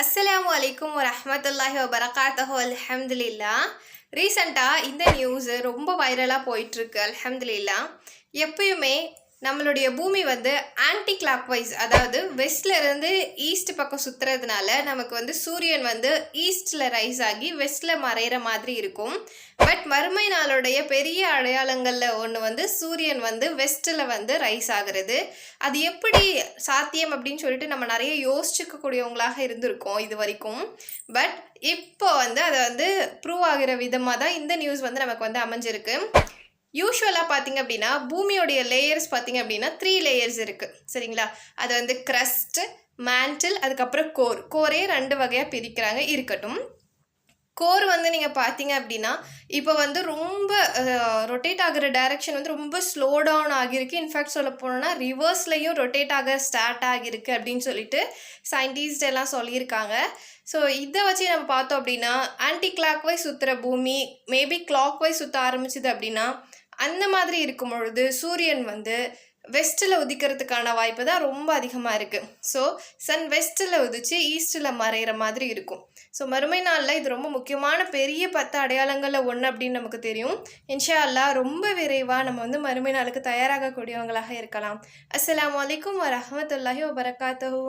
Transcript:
அஸ்ஸலாமு அலைக்கும் வரஹ்மத்துல்லாஹி வபரகாத்தஹு அல்ஹம்துலில்லா ரீசண்டாக இந்த நியூஸு ரொம்ப வைரலாக போயிட்டுருக்கு அல்ஹம்துலில்லா எப்பயுமே நம்மளுடைய பூமி வந்து ஆன்டி கிளாக் வைஸ் அதாவது வெஸ்ட்லேருந்து ஈஸ்ட் பக்கம் சுற்றுறதுனால நமக்கு வந்து சூரியன் வந்து ஈஸ்டில் ரைஸ் ஆகி வெஸ்டில் மறையிற மாதிரி இருக்கும். பட் மறுமை நாளுடைய பெரிய அடையாளங்களில் ஒன்று வந்து சூரியன் வந்து வெஸ்ட்டில் வந்து ரைஸ் ஆகிறது. அது எப்படி சாத்தியம் அப்படின்னு சொல்லிட்டு நம்ம நிறைய யோசிச்சுக்கக்கூடியவங்களாக இருந்திருக்கோம் இது வரைக்கும் பட் இப்போ வந்து அதை வந்து ப்ரூவ் ஆகிற விதமாக தான் இந்த நியூஸ் வந்து நமக்கு வந்து அமைஞ்சிருக்கு. யூஸ்வலாக பார்த்தீங்க அப்படின்னா பூமியோடைய லேயர்ஸ் பார்த்தீங்க அப்படின்னா த்ரீ லேயர்ஸ் இருக்குது சரிங்களா? அது வந்து க்ரஸ்ட்டு மேண்டில் அதுக்கப்புறம் கோர் கோரே ரெண்டு வகையாக பிரிக்கிறாங்க. இருக்கட்டும். கோர் வந்து நீங்கள் பார்த்தீங்க அப்படின்னா இப்போ வந்து ரொம்ப ரொட்டேட் ஆகிற டைரக்ஷன் வந்து ரொம்ப ஸ்லோ டவுன் ஆகியிருக்கு. இன்ஃபேக்ட் சொல்ல போனோம்னா ரிவர்ஸ்லையும் ரொட்டேட் ஆக ஸ்டார்ட் ஆகியிருக்கு அப்படின்னு சொல்லிட்டு சயின்டிஸ்ட் எல்லாம் சொல்லியிருக்காங்க. ஸோ இதை வச்சு நம்ம பார்த்தோம் அப்படின்னா ஆன்டி கிளாக் வைஸ் சுற்றுற பூமி மேபி கிளாக் வைஸ் சுற்ற ஆரம்பிச்சுது அப்படின்னா அந்த மாதிரி இருக்கும் பொழுது சூரியன் வந்து வெஸ்ட்டில் உதிக்கிறதுக்கான வாய்ப்பு தான் ரொம்ப அதிகமாக இருக்குது ஸோ சன் வெஸ்ட்டில் உதிச்சு ஈஸ்ட்டில் மறையிற மாதிரி இருக்கும். ஸோ மறுமை நாளில் இது ரொம்ப முக்கியமான பெரிய பத்து அடையாளங்களில் ஒன்று அப்படின்னு நமக்கு தெரியும். இன்ஷா அல்லாஹ் ரொம்ப விரைவாக நம்ம வந்து மறுமை நாளுக்கு தயாராகக்கூடியவங்களாக இருக்கலாம். அஸ்லாம் வலைக்கம் வரமத்துல்லாஹி வபரகாத்துஹு.